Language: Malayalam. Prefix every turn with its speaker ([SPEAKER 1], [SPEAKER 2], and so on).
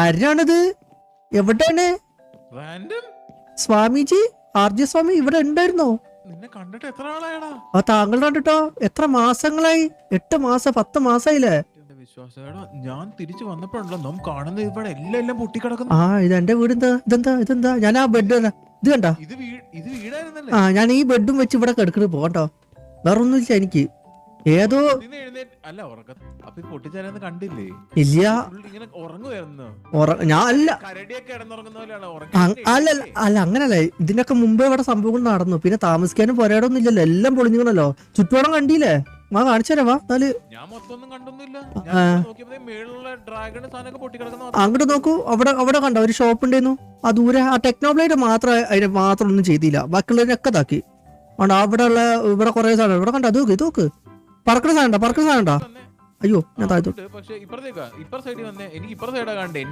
[SPEAKER 1] ആരാണിത്? എവിടെയാണ്? സ്വാമിജി ആർ ജെ സ്വാമി ഇവിടെ ഉണ്ടായിരുന്നോ ആ താങ്കൾ കണ്ടിട്ടോ? എത്ര മാസങ്ങളായി? എട്ട് മാസം പത്ത് മാസായില്ലേ
[SPEAKER 2] ഞാൻ തിരിച്ചു വന്നപ്പോഴല്ലോ നാം കാണുന്നത് ഇവിടെ എല്ലാം എല്ലാം പൊട്ടിക്കിടക്കുന്നു.
[SPEAKER 1] ആ ഇത് എന്റെ വീട് എന്താ ഇതെന്താ? ഇതെന്താ? ഞാൻ ആ ബെഡ് ഇത് കണ്ടോ?
[SPEAKER 2] ഇത് വീടായിരുന്നല്ലേ?
[SPEAKER 1] ആ ഞാൻ ഈ ബെഡും വെച്ച് ഇവിടെ കിടക്കണ്. പോകട്ടോ വേറൊന്നും ഇല്ല എനിക്ക്. ഏതോ
[SPEAKER 2] അല്ല പൊട്ടിച്ചാലും കണ്ടില്ലേ?
[SPEAKER 1] ഇല്ല.
[SPEAKER 2] ഇങ്ങനെ ഉറങ്ങുമായിരുന്നു
[SPEAKER 1] ഞാൻ അല്ല. അല്ല അല്ല, അല്ല അങ്ങനല്ല. ഇതിനൊക്കെ മുമ്പേ ഇവിടെ സംഭവങ്ങൾ നടന്നു. പിന്നെ താമസിക്കാനും പോരാടൊന്നും ഇല്ലല്ലോ. എല്ലാം പൊളിഞ്ഞുകൊണ്ടല്ലോ ചുറ്റുപാടം കണ്ടില്ലേ? വാ കാണിച്ചു തരാം വാ
[SPEAKER 2] എന്നാൽ
[SPEAKER 1] അങ്ങോട്ട് നോക്കൂ. അവിടെ അവിടെ കണ്ടോ? ഒരു ഷോപ്പ് ഉണ്ടായിരുന്നു ആ ദൂരെ ആ ടെക്നോബ്ലൈഡ് മാത്രം അതിന് മാത്രം ഒന്നും ചെയ്തില്ല. ബാക്കിയുള്ളതിനൊക്കെ താക്കി അവിടെ ഉള്ള ഇവിടെ കുറെ സാധനം ഇവിടെ കണ്ടോ? അത് നോക്ക് ഇത് നോക്ക്. പറക്കുന്ന സാധനം പറക്കണ സാധനം അയ്യോ ഞാൻ താഴ്ത്തു.
[SPEAKER 2] പക്ഷേ ഇപ്പുറത്തേക്കാ. ഇപ്പുറ സൈഡിൽ വന്നേ. എനിക്ക് ഇപ്പുറ സൈഡാ കണ്ടേ